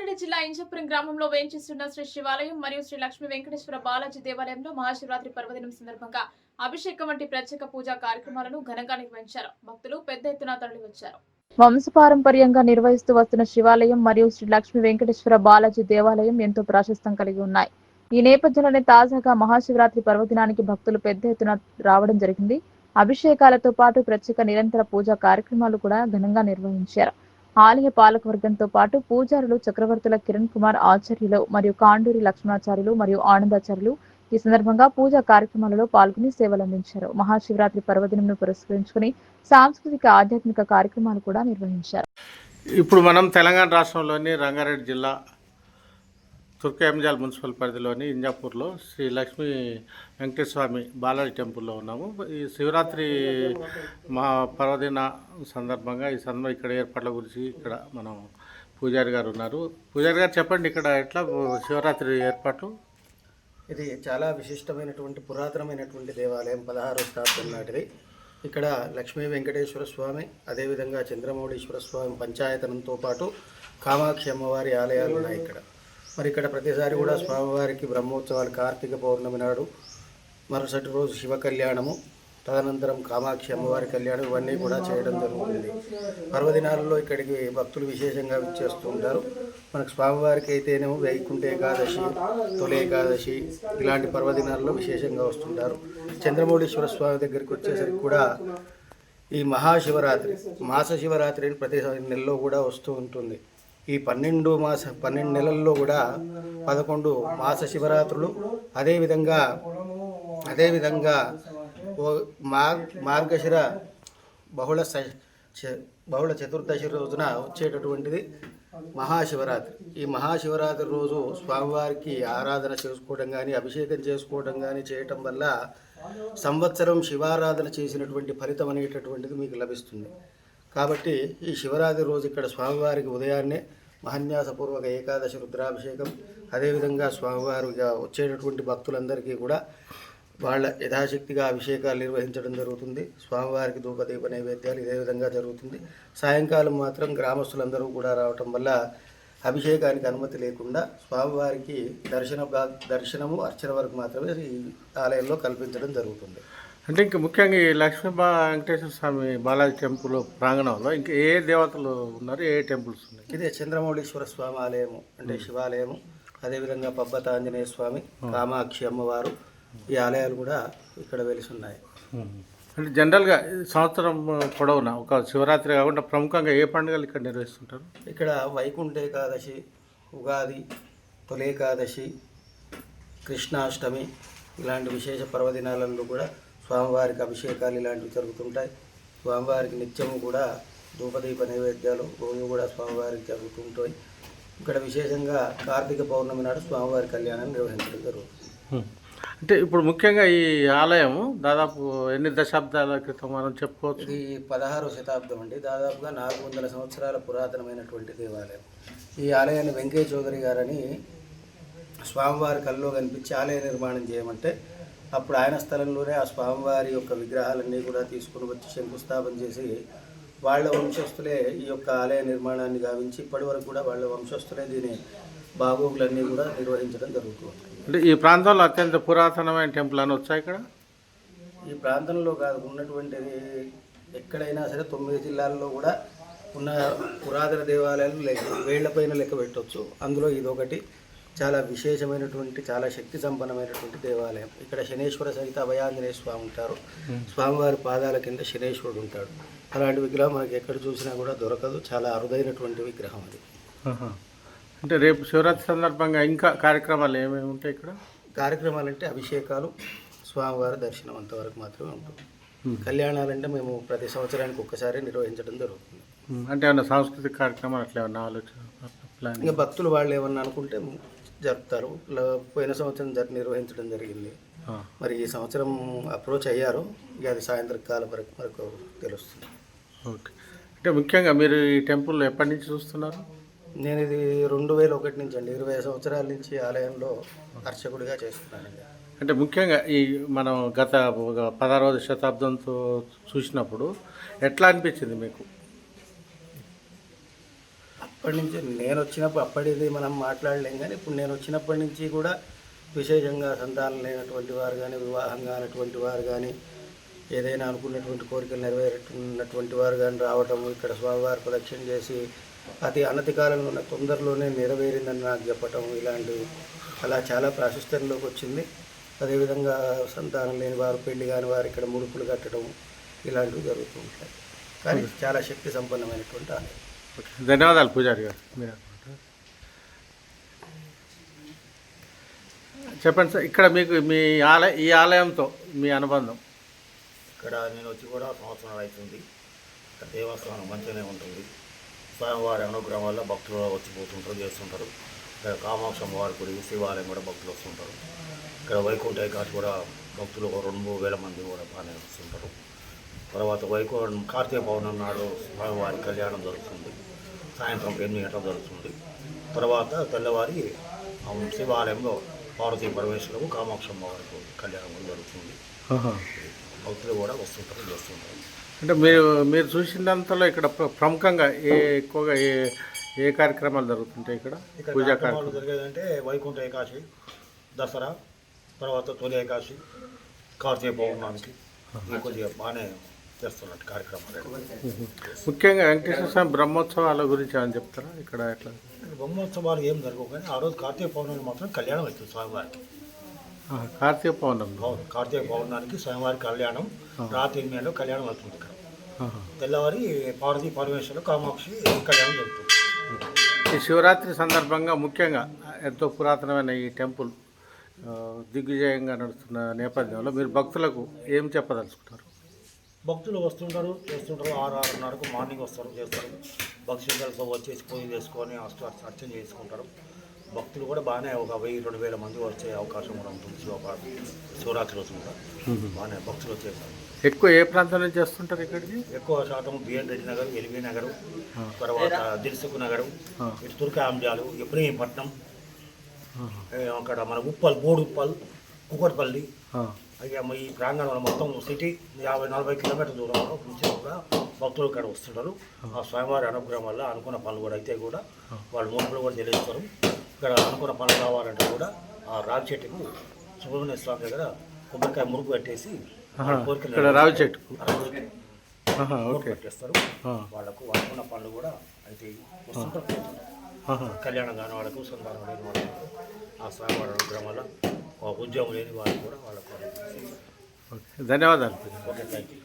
రంగారెడ్డి జిల్లా ఇంజపురం గ్రామంలో వేంచేస్తున్న శ్రీ శివాలయం మరియు శ్రీ లక్ష్మీ వెంకటేశ్వర బాలాజీ దేవాలయంలో మహాశివరాత్రి పర్వదినం సందర్భంగా అభిషేకం వంటి ప్రత్యేక పూజా కార్యక్రమాలను ఘనంగా నిర్వహించారు. భక్తులు పెద్ద ఎత్తున తరలివచ్చారు. వంశపారంపర్యంగా నిర్వహిస్తూ వస్తున్న శివాలయం మరియు శ్రీ లక్ష్మీ వెంకటేశ్వర బాలాజీ దేవాలయం ఎంతో ప్రాశస్తం కలిగి ఉన్నాయి. ఈ నేపథ్యంలోనే తాజాగా మహాశివరాత్రి పర్వదినానికి భక్తులు పెద్ద ఎత్తున రావడం జరిగింది. అభిషేకాలతో పాటు ప్రత్యేక నిరంతర పూజా కార్యక్రమాలు కూడా ఘనంగా నిర్వహించారు. ఆలయ పాలకవర్గంతో పాటు పూజారులు చక్రవర్తుల కిరణ్ కుమార్ ఆచార్యులు మరియు కాండూరి లక్ష్మణాచార్యులు మరియు ఆనందాచార్యులు ఈ సందర్భంగా పూజా కార్యక్రమాలలో పాల్గొని సేవలందించారు. మహాశివరాత్రి పర్వదినంను పురస్కరించుకుని సాంస్కృతిక ఆధ్యాత్మిక కార్యక్రమాలు కూడా నిర్వహించారు. ఇప్పుడు మనం తెలంగాణ రాష్ట్రంలోని రంగారెడ్డి జిల్లా తుర్కయంజాల్ మున్సిపల్ పరిధిలోని ఇంజాపూర్లో శ్రీ లక్ష్మీ వెంకటేశ్వర బాలాజీ టెంపుల్లో ఉన్నాము. ఈ శివరాత్రి మా పర్వదిన సందర్భంగా ఈ సందర్భం ఇక్కడ ఏర్పాట్ల గురించి ఇక్కడ మనం పూజారి గారు ఉన్నారు. పూజారి గారు చెప్పండి ఇక్కడ ఎట్లా శివరాత్రి ఏర్పాటు? ఇది చాలా విశిష్టమైనటువంటి పురాతనమైనటువంటి దేవాలయం పదహారు శతాబ్దం నాటిది. ఇక్కడ లక్ష్మీ వెంకటేశ్వర స్వామి అదేవిధంగా చంద్రమౌళీశ్వర స్వామి పంచాయతనంతో పాటు కామాక్షి అమ్మవారి ఆలయాలు ఉన్నాయి ఇక్కడ. మరి ఇక్కడ ప్రతిసారి కూడా స్వామివారికి బ్రహ్మోత్సవాలు కార్తీక పౌర్ణమి నాడు మరుసటి రోజు శివ కళ్యాణము తదనంతరం కామాక్షి అమ్మవారి కళ్యాణం ఇవన్నీ కూడా చేయడం జరుగుతుంది. పర్వదినాలలో ఇక్కడికి భక్తులు విశేషంగా విచ్చేస్తూ ఉంటారు. మనకు స్వామివారికి అయితేనేమో వైకుంఠ ఏకాదశి తొలి ఏకాదశి ఇలాంటి పర్వదినాల్లో విశేషంగా వస్తుంటారు. చంద్రమౌళీశ్వర స్వామి దగ్గరికి వచ్చేసరికి కూడా ఈ మహాశివరాత్రి మాస శివరాత్రి ప్రతి నెలలో కూడా వస్తూ ఉంటుంది. ఈ పన్నెండు మాస పన్నెండు నెలల్లో కూడా పదకొండు మాస శివరాత్రులు. అదేవిధంగా అదేవిధంగా ఓ మార్ మార్గశిర బహుళ చ- బహుళ చతుర్దశి రోజున వచ్చేటటువంటిది మహాశివరాత్రి. ఈ మహాశివరాత్రి రోజు స్వామివారికి ఆరాధన చేసుకోవడం కానీ అభిషేకం చేసుకోవడం కానీ చేయటం వల్ల సంవత్సరం శివారాధన చేసినటువంటి ఫలితం అనేటటువంటిది మీకు లభిస్తుంది. కాబట్టి ఈ శివరాత్రి రోజు ఇక్కడ స్వామివారికి ఉదయాన్నే మహన్యాసపూర్వక ఏకాదశి రుద్రాభిషేకం అదేవిధంగా స్వామివారిగా వచ్చేటటువంటి భక్తులందరికీ కూడా వాళ్ళ యథాశక్తిగా అభిషేకాలు నిర్వహించడం జరుగుతుంది. స్వామివారికి ధూపదీప నైవేద్యాలు ఇదే విధంగా జరుగుతుంది. సాయంకాలం మాత్రం గ్రామస్తులందరూ కూడా రావటం వల్ల అభిషేకానికి అనుమతి లేకుండా స్వామివారికి దర్శన దర్శనము అర్చన వరకు మాత్రమే ఈ ఆలయంలో కల్పించడం జరుగుతుంది. అంటే ఇంకా ముఖ్యంగా ఈ లక్ష్మీ వెంకటేశ్వర స్వామి బాలాజీ టెంపుల్ ప్రాంగణంలో ఇంకా ఏ దేవతలు ఉన్నారు ఏ టెంపుల్స్ ఉన్నాయి? ఇదే చంద్రమౌళీశ్వర స్వామి ఆలయము అంటే శివాలయము అదేవిధంగా పబ్బత ఆంజనేయ స్వామి కామాక్షి అమ్మవారు ఈ ఆలయాలు కూడా ఇక్కడ వెలిసి ఉన్నాయి అంటే జనరల్గా సంవత్సరం పొడవునా? ఒక శివరాత్రి కాకుండా ప్రముఖంగా ఏ పండుగలు ఇక్కడ నిర్వహిస్తుంటారు? ఇక్కడ వైకుంఠ ఏకాదశి ఉగాది తొలి ఏకాదశి కృష్ణాష్టమి ఇలాంటి విశేష పర్వదినాలలో కూడా స్వామివారికి అభిషేకాలు ఇలాంటివి జరుగుతుంటాయి. స్వామివారికి నిత్యము కూడా ధూపదీప నైవేద్యాలు రోజు కూడా స్వామివారికి జరుగుతుంటాయి ఇక్కడ విశేషంగా కార్తీక పౌర్ణమి నాడు స్వామివారి కళ్యాణం నిర్వహించడం జరుగుతుంది. అంటే ఇప్పుడు ముఖ్యంగా ఈ ఆలయము దాదాపు ఎన్ని దశాబ్దాల క్రితం మనం చెప్పుకోవచ్చు? ఇది పదహారవ శతాబ్దం అండి. దాదాపుగా నాలుగు వందల సంవత్సరాల పురాతనమైనటువంటి దేవాలయం. ఈ ఆలయాన్ని వెంకయ్య చౌదరి గారని స్వామివారి కల్లో కనిపించి ఆలయ నిర్మాణం చేయమంటే అప్పుడు ఆయన స్థలంలోనే ఆ స్వామివారి యొక్క విగ్రహాలన్నీ కూడా తీసుకుని వచ్చి శంకుస్థాపన చేసి వాళ్ళ వంశస్థులే ఈ యొక్క ఆలయ నిర్మాణాన్ని గావించి ఇప్పటి వరకు కూడా వాళ్ళ వంశస్థులే దీని బాగోగులన్నీ కూడా నిర్వహించడం జరుగుతుంది అంటే ఈ ప్రాంతంలో అత్యంత పురాతనమైన టెంపుల్ అని వచ్చాయి ఇక్కడ? ఈ ప్రాంతంలో కాదు ఉన్నటువంటిది ఎక్కడైనా సరే తొమ్మిది జిల్లాల్లో కూడా ఉన్న పురాతన దేవాలయాలు లెక్క వేళ్ళపైన లెక్క పెట్టవచ్చు అందులో ఇదొకటి. చాలా విశేషమైనటువంటి చాలా శక్తి సంపన్నమైనటువంటి దేవాలయం. ఇక్కడ శనేశ్వర సహిత అభయాంజనేయ స్వామి ఉంటారు. స్వామివారి పాదాల కింద శనేశ్వరుడు ఉంటాడు. అలాంటి విగ్రహం మనకి ఎక్కడ చూసినా కూడా దొరకదు. చాలా అరుదైనటువంటి విగ్రహం అది. అంటే రేపు శివరాత్రి సందర్భంగా ఇంకా కార్యక్రమాలు ఏమేమి ఉంటాయి ఇక్కడ? కార్యక్రమాలంటే అభిషేకాలు స్వామివారి దర్శనం అంతవరకు మాత్రమే ఉంటుంది. కళ్యాణాలంటే మేము ప్రతి సంవత్సరానికి ఒక్కసారి నిర్వహించడం జరుగుతుంది. అంటే ఏమన్నా సాంస్కృతిక కార్యక్రమాలు అట్లా ఏమన్నా ఆలోచన ఇంకా భక్తులు వాళ్ళు ఏమన్నా అనుకుంటే జరుపుతారు. పోయిన సంవత్సరం నిర్వహించడం జరిగింది. మరి ఈ సంవత్సరం అప్రోచ్ అయ్యారు. ఇక అది సాయంత్రం కాలం వరకు వరకు తెలుస్తుంది. ఓకే. అంటే ముఖ్యంగా మీరు ఈ టెంపుల్ ఎప్పటి నుంచి చూస్తున్నారు? నేను ఇది రెండు వేల ఒకటి నుంచి అండి. ఇరవై సంవత్సరాల నుంచి ఆలయంలో అర్చకుడిగా చేస్తున్నానండి. అంటే ముఖ్యంగా ఈ మనం గత పదహారవ శతాబ్దంతో చూసినప్పుడు ఎట్లా అనిపించింది మీకు? ఇప్పటి నుంచి నేను వచ్చినప్పుడు అప్పటిది మనం మాట్లాడలేం కానీ ఇప్పుడు నేను వచ్చినప్పటి నుంచి కూడా విశేషంగా సంతానం లేనటువంటి వారు కానీ వివాహం కానటువంటి వారు కానీ ఏదైనా అనుకున్నటువంటి కోరికలు నెరవేరుతున్నటువంటి వారు కానీ రావటం ఇక్కడ స్వామివారి ప్రదక్షిణ చేసి అతి అనతి కాలంలో ఉన్న తొందరలోనే నెరవేరిందని నాకు చెప్పటం ఇలాంటివి అలా చాలా ప్రాశస్త్యంలోకి వచ్చింది. అదేవిధంగా సంతానం లేని వారు పెళ్ళి కాని వారు ఇక్కడ ముడుపులు కట్టడం ఇలాంటివి జరుగుతూ ఉంటాయి. కానీ చాలా శక్తి సంపన్నమైనటువంటి ఆలయం. ధన్యవాదాలు పూజారి గారు. మీరు చెప్పండి సార్ ఇక్కడ మీకు మీ ఆలయ ఈ ఆలయంతో మీ అనుబంధం. ఇక్కడ నేను వచ్చి కూడా సంవత్సరం అవుతుంది. ఇక్కడ దేవస్థానం మంచిగానే ఉంటుంది. స్వామివారి అనుగ్రహం వల్ల భక్తులు వచ్చి పోతుంటారు చేస్తుంటారు. ఇక్కడ కామాక్ష వారి గుడి శివాలయం కూడా భక్తులు వస్తుంటారు. ఇక్కడ వైకుంఠ ఏకాదశి కూడా భక్తులు ఒక రెండు మూడు వేల మంది కూడా బాగానే వస్తుంటారు. తర్వాత వైకుంఠ కార్తీక పౌర్ణమి నాడు స్వామివారి కళ్యాణం జరుగుతుంది. సాయంత్రం ఎనిమిది గంటలకు జరుగుతుంది. తర్వాత తెల్లవారి శివాలయంలో పార్వతీ పరమేశ్వరకు కామాక్షమ్మ వారికి కళ్యాణం జరుగుతుంది. భక్తులు కూడా వస్తుంటారు చేస్తుంటారు. అంటే మీరు మీరు చూసినంతలో ఇక్కడ ప్ర- ప్రముఖంగా ఏ ఎక్కువగా ఏ ఏ కార్యక్రమాలు జరుగుతుంటాయి ఇక్కడ? పూజా కార్యక్రమాలు జరిగేదంటే వైకుంఠ ఏకాశి దసరా తర్వాత తొలి ఏకాశి కార్తీక పౌర్ణానికి ఇవి కొద్దిగా బాగానే చేస్తున్నట్టు కార్యక్రమాలు ముఖ్యంగా వెంకటేశ్వర స్వామి బ్రహ్మోత్సవాల గురించి అని చెప్తారా? ఇక్కడ ఎట్లా? బ్రహ్మోత్సవాలు ఏం జరగవు కానీ ఆ రోజు కార్తీక పౌర్ణమి మాత్రం కళ్యాణం అవుతుంది స్వామివారికి. కార్తీక పౌర్ణమి. అవును కార్తీక పౌర్ణానికి స్వామివారి కళ్యాణం రాత్రి ఎనిమిది గంటలకు కళ్యాణం అవుతుంది ఇక్కడ. తెల్లవారి పార్వతీ పరమేశ్వరులు కామాక్షి కళ్యాణం జరుగుతుంది. ఈ శివరాత్రి సందర్భంగా ముఖ్యంగా ఎంతో పురాతనమైన ఈ టెంపుల్ దిగ్విజయంగా నడుస్తున్న నేపథ్యంలో మీరు భక్తులకు ఏం చెప్పదలుచుకుంటారు? భక్తులు వస్తుంటారు చేస్తుంటారు. ఆరు ఆరున్నరకు మార్నింగ్ వస్తారు చేస్తారు. భక్తులతో వచ్చేసి పూజ చేసుకొని అష్ట అర్చన చేసుకుంటారు. భక్తులు కూడా బాగానే ఒక వెయ్యి రెండు వేల మంది వచ్చే అవకాశం కూడా ఉంటుంది. శివ శివరాత్రి రోజు కూడా బాగానే భక్తులు వచ్చేస్తారు. ఎక్కువ ఏ ప్రాంతం నుంచి వస్తుంటారు ఇక్కడికి? ఎక్కువ శాతం B N Reddy Nagar L B Nagar తర్వాత దిల్సుఖ్ నగర్ ఇటు తుర్కాంజాలు ఇబ్రహీంపట్నం ఆహా. ఏ, అక్కడ మన ఉప్పల్ బోడు ఉప్పల్ కుకట్పల్లి అయ్యా ఈ ప్రాంగణంలో మొత్తం సిటీ యాభై నలభై కిలోమీటర్ల దూరంలో నుంచి కూడా భక్తులు ఇక్కడ వస్తుంటారు. ఆ. స్వామివారి అనుగ్రహం వల్ల అనుకున్న పనులు కూడా అయితే కూడా వాళ్ళు మూర్ఖులు కూడా తెలియస్తారు ఇక్కడ అనుకున్న పనులు కావాలంటే కూడా ఆ రాగి చెట్టుకు సుబ్రహ్మణ్య స్వామి దగ్గర కొబ్బరికాయ మురుగు పెట్టేసి కోరికలు రావి ఓకే. పెట్టేస్తారు. వాళ్ళకు అనుకున్న పనులు కూడా అయితే వస్తుంటారు. కళ్యాణం కాని వాళ్ళకు వాళ్ళకు ఆ స్వామివారి అనుగ్రహం వల్ల ఉద్యోగం లేని వాళ్ళు కూడా వాళ్ళకు ఓకే ధన్యవాదాలు. Okay thank you